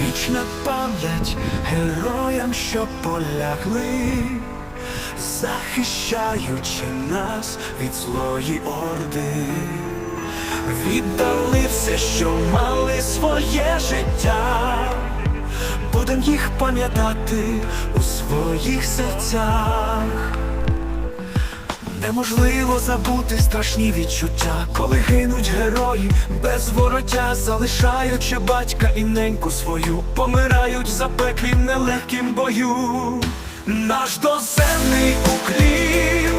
вічна пам'ять героям, що полягли, захищаючи нас від злої орди, віддали все, що мали своє життя, будем їх пам'ятати у своїх серцях. Неможливо забути страшні відчуття, коли гинуть герої без вороття, залишаючи батька і неньку свою, помирають в запеклі нелегкім бою. Наш доземний уклін,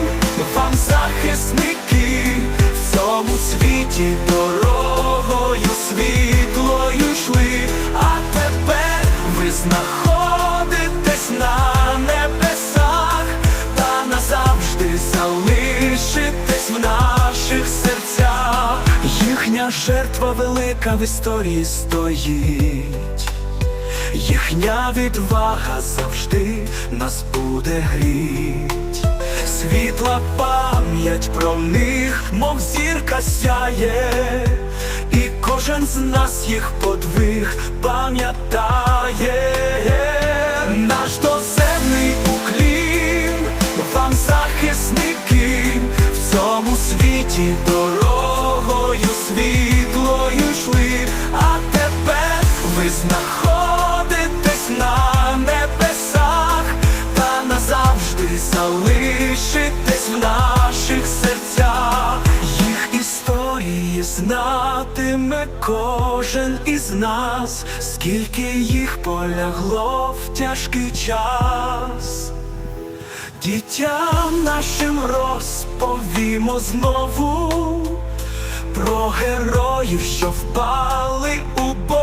вам захисники, в цьому світі дорогою велика в історії стоїть. Їхня відвага завжди нас буде гріть. Світла пам'ять про них, мов зірка сяє, і кожен з нас їх подвиг пам'ятає. Наш доземний уклін, вам захисники, в цьому світі знаходитесь на небесах та назавжди залишитесь в наших серцях. Їх історії знатиме кожен із нас, скільки їх полягло в тяжкий час. Дітям нашим розповімо знову про героїв, що впали у бою.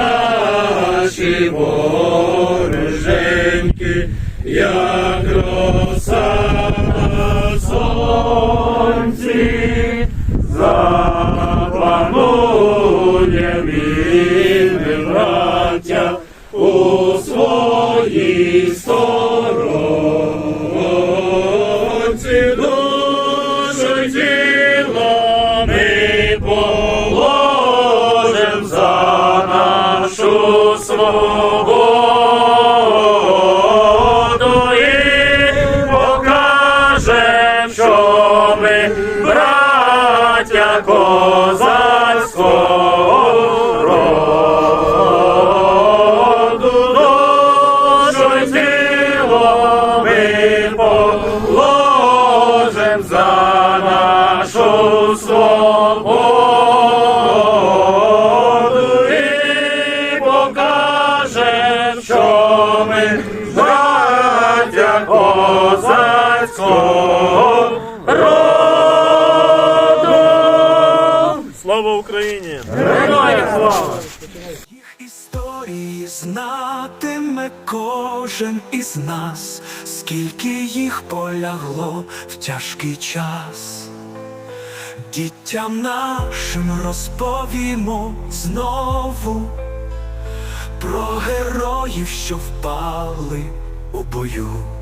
Наші вороженьки, як роса на сонці, запанує вільне браття у своїй сторонці козацького роду. Душу тіло ми положим за нашу свободу і покажем, що ми браття козацького Слава Україні! Героям слава! Їх історії знатиме кожен із нас, скільки їх полягло в тяжкий час. Дітям нашим розповімо знову про героїв, що впали у бою.